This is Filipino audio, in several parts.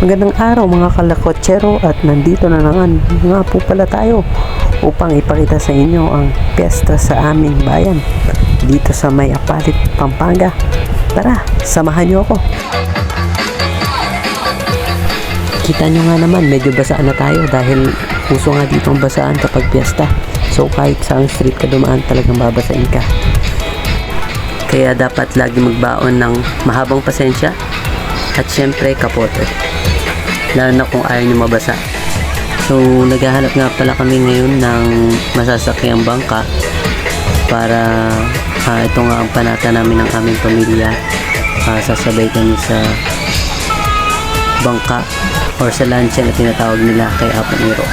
Magandang araw mga kalakotsero at nandito na naman nga po pala tayo upang ipakita sa inyo ang piyesta sa aming bayan dito sa May Apalit, Pampanga. Tara, samahan niyo ako. Kita nyo nga naman, medyo basaan na tayo dahil uso nga dito ang basaan kapag piyesta. So kahit saang street ka dumaan talagang babasain ka. Kaya dapat lagi magbaon ng mahabang pasensya at syempre kapote. Lalo na kung ayaw nyo mabasa. So naghahanap nga pala kami ngayon ng masasakyang bangka para ah, ito nga ang panata namin ng aming pamilya. Ah, sasabay kami sa bangka or sa lansya na tinatawag nila kay Apong Iro.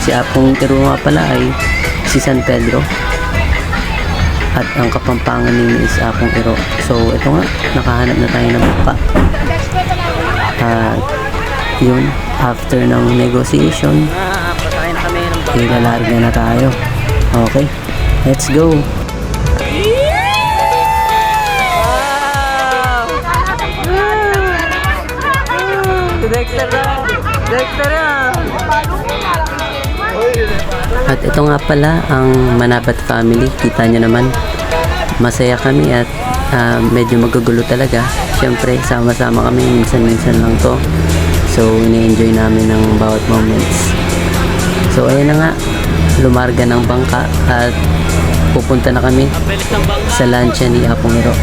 Si Apong Iro nga pala ay si San Pedro at ang kapampangan nila is Apong Iro. So ito nga, nakahanap na tayo ng bangka. At yun, after ng negotiation, ilalarga na tayo. Okay, let's go. At ito nga pala ang Manabat family. Kita nyo naman, masaya kami at ah, medyo magugulo talaga. Siyempre, sama-sama kami. Minsan-minsan lang to. So, ini-enjoy namin ng bawat moments. So, ayan na nga. Lumarga ng bangka at pupunta na kami sa lansya ni Apong Iro.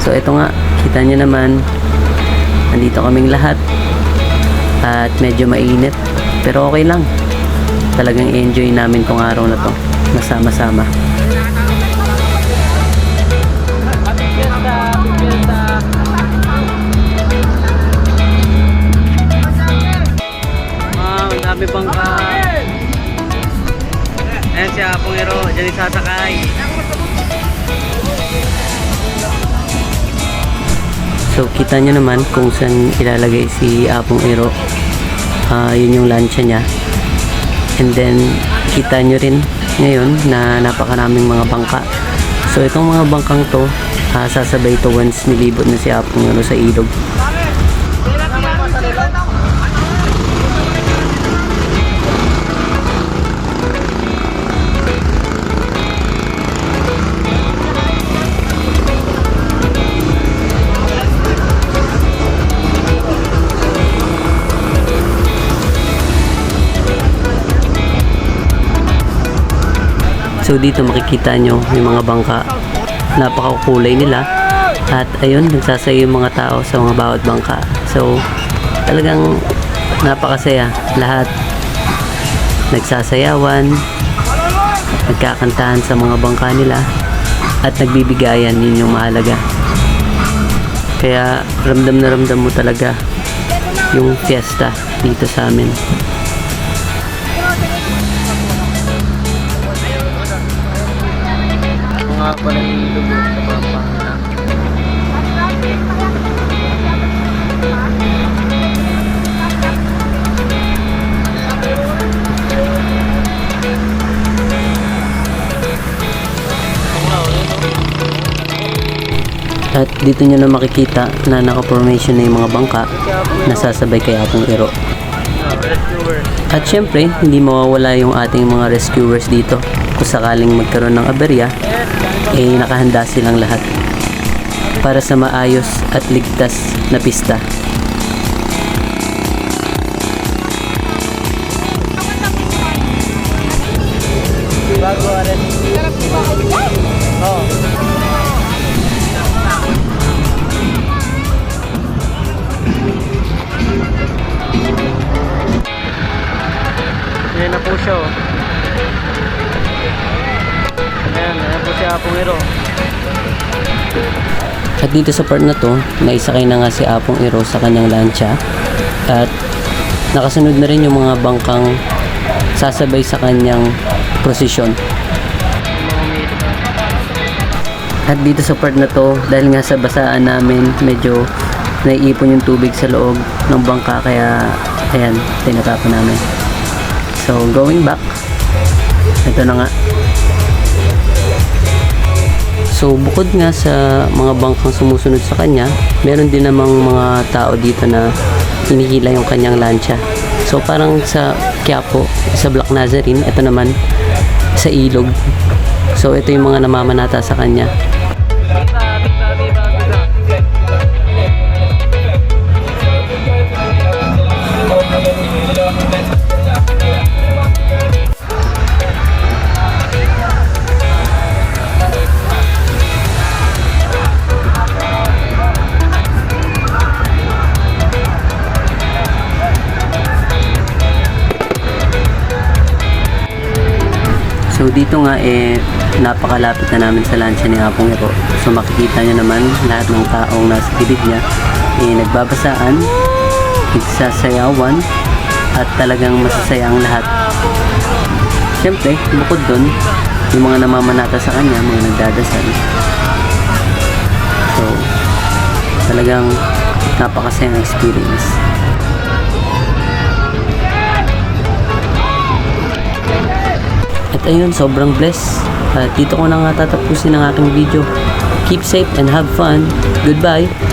So ito nga, kita nyo naman, nandito kaming lahat at medyo mainit pero okay lang. Talagang enjoy namin tong araw na to nasama-sama. Wow, ang dami bangka. Ayan si Apong Iro, dyan sasakay. So kita nyo naman kung saan ilalagay si Apong Iro. Ah, yun yung lansya niya. And then kita nyo rin ngayon na napakaraming mga bangka. So itong mga bangkang to, ah, sasabay to once nilibot na si Apong Iro sa ilog. So dito makikita nyo yung mga bangka. Napakakulay nila. At ayun, nagsasayo yung mga tao sa mga bawat bangka. So talagang napakasaya. Lahat nagsasayawan, nagkakantahan sa mga bangka nila, at nagbibigayan. Yun yung mahalaga. Kaya ramdam na ramdam mo talaga yung fiesta dito sa amin. Pala yung ilog sa Pampanga. At dito nyo na makikita na naka-formation na yung mga bangka na sasabay kay Apong Iro. At syempre, hindi mawawala yung ating mga rescuers dito. Kung sakaling magkaroon ng aberya, eh nakahanda silang lahat para sa maayos at ligtas na pista. Bago na po siya oh. Ayan, ayan po si Apong Iro. At dito sa part na to, naisakay na nga si Apong Iro sa kanyang lancha at nakasunod na rin yung mga bangkang sasabay sa kanyang prosesyon. At dito sa part na to, dahil nga sa basaan namin, medyo naiipon yung tubig sa loob ng bangka kaya ayan, tinatapon namin. So, going back, ito na nga. So, bukod nga sa mga bangkang sumusunod sa kanya, meron din namang mga tao dito na hinihila yung kanyang lansya. So, parang sa Quiapo, sa Black Nazarene, ito naman sa Ilog. So, ito yung mga namamanata sa kanya. Dito nga eh napakalapit na namin sa lansya ni Apong Ero. So makikita nyo naman lahat ng taong nasa gilid niya eh nagbabasaan, nagsasayawan at talagang masasaya ang lahat. Siyempre, bukod dun, yung mga namamanata sa kanya, mga nagdadasal. So, talagang napakasayang experience. Ayun, sobrang blessed. At dito ko na nga tatapusin ang aking video. Keep safe and have fun. Goodbye!